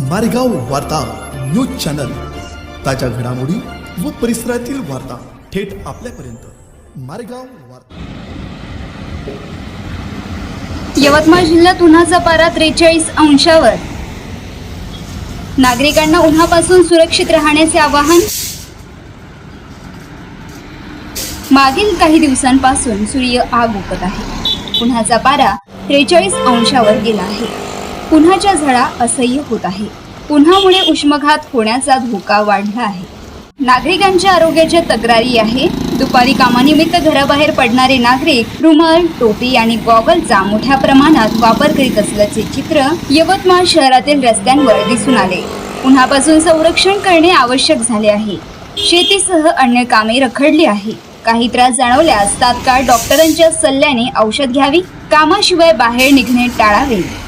मारेगाव वार्ता news channel. ताज्या घडामोडी व परिसरातील वार्ता थेट आपल्यापर्यंत. मारेगाव वार्ता. यवतमाळ जिल्ह्यात उन्हाचा पारा त्रेचाळीस अंशावर. नागरिकांना उन्हापासून सुरक्षित राहण्याचे आवाहन. मागील काही दिवसांपासून सूर्य आग उकत आहे. उन्हाचा पारा त्रेचाळीस अंशावर गेला आहे. उन्हाच्या झळा असह्य होत आहे. उन्हामुळे उष्मघात होण्याचा धोका वाढला आहे. नागरिकांच्या आरोग्याच्या तक्रारी आहे. दुपारी कामानिमित्त घराबाहेर पडणारे नागरिक रुमाल टोपी आणि गॉगलचा मोठ्या प्रमाणात वापर करीत असल्याचे चित्र यवतमाळ शहरातील रस्त्यांवर दिसून आले. उन्हापासून संरक्षण करणे आवश्यक झाले आहे. शेतीसह अन्य कामे रखडली आहे. काही त्रास जाणवल्यास तात्काळ डॉक्टरांच्या सल्ल्याने औषध घ्यावी कामाशिवाय बाहेर निघणे टाळावे.